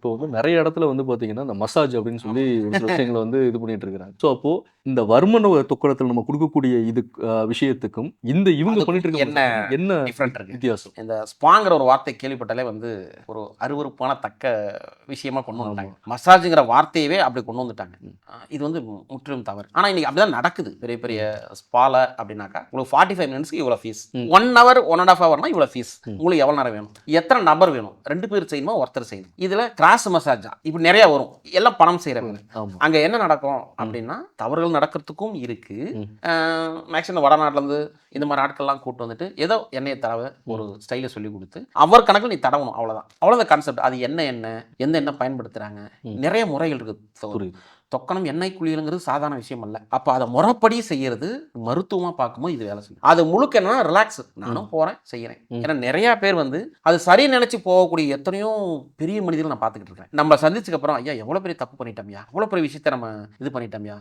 இப்போ வந்து நிறைய இடத்துல வந்து பாத்தீங்கன்னா இந்த மசாஜ் அப்படின்னு சொல்லி ஒரு சில விஷயங்களை வந்து இது பண்ணிட்டு இருக்காங்க ஸோ அப்போ இந்த வர்மன தொக்கடத்தில் நம்ம கொடுக்கக்கூடிய இது விஷயத்துக்கும் இந்த இவங்க பண்ணிட்டு இருக்க என்ன என்ன டிஃப்ரெண்ட் இருக்கு? வித்தியாசம்? இந்த ஸ்பாங்கிற ஒரு வார்த்தை கேள்விப்பட்டாலே வந்து ஒரு அருவருப்பான தக்க விஷயமா கொண்டு வந்துட்டாங்க. மசாஜுங்கிற வார்த்தையவே அப்படி கொண்டு வந்துட்டாங்க. இது வந்து முற்றிலும் தவறு. ஆனா இன்னைக்கு அப்படிதான் நடக்குது. பெரிய பெரிய ஸ்பால அப்படின்னாக்கா உங்களுக்கு ஃபார்ட்டி ஃபைவ் மினிட்ஸ்க்கு இவ்வளோ fees. One hour one and half ஹவர்னா இவ்வளோ ஃபீஸ். உங்களுக்கு எவ்வளோ நேரம் வேணும்? எத்தனை நபர் வேணும்? ரெண்டு பேர் செய்யணுமா? ஒருத்தர் செய்யணும்? இதுல கிராஸ் மசாஜா இப்படி நிறைய வரும். எல்லாம் பணம் செய்யறவங்க ஆமா. அங்க என்ன நடக்கும் அப்படின்னா தவறுகள் நடக்கிறதுக்கும் இருக்கு. மேக்ஸிமம் வடநாட்டுல இருந்து இந்த மாதிரி ஆட்கள்லாம் கூட்டு வந்துட்டு ஏதோ எண்ணெயை தடவை ஒரு ஸ்டைலை சொல்லி கொடுத்து அவர் கணக்கில் நீ தடவணும் அவ்வளவுதான். அவ்வளவுதான் கான்செப்ட் அது என்ன எண்ணெய்? எந்த எண்ணெய் பயன்படுத்துறாங்க? ம். நிறைய முறைகள் இருக்கு. தொ- புரியுது. தொக்கணம் எண்ணெய் குளியலுங்கிறது சாதாரண விஷயம் அல்ல. அப்போ அதை முறைப்படி செய்யறது மருத்துவமா பார்க்கும்போது இது வேலை செய்யும். அது முழுக்க என்னன்னா ரிலாக்ஸ் நானும் போறேன் செய்யறேன். ம். ஏன்னா நிறைய பேர் வந்து அது சரி நினைச்சு போகக்கூடிய எத்தனையோ பெரிய மனிதர்கள் நான் பார்த்துக்கிட்டு இருக்கேன் நம்ம சந்திச்சதுக்கு அப்புறம் ஐயா எவ்வளவு பெரிய தப்பு பண்ணிட்டோம்யா? எவ்வளவு பெரிய விஷயத்த நம்ம இது பண்ணிட்டோம்யா?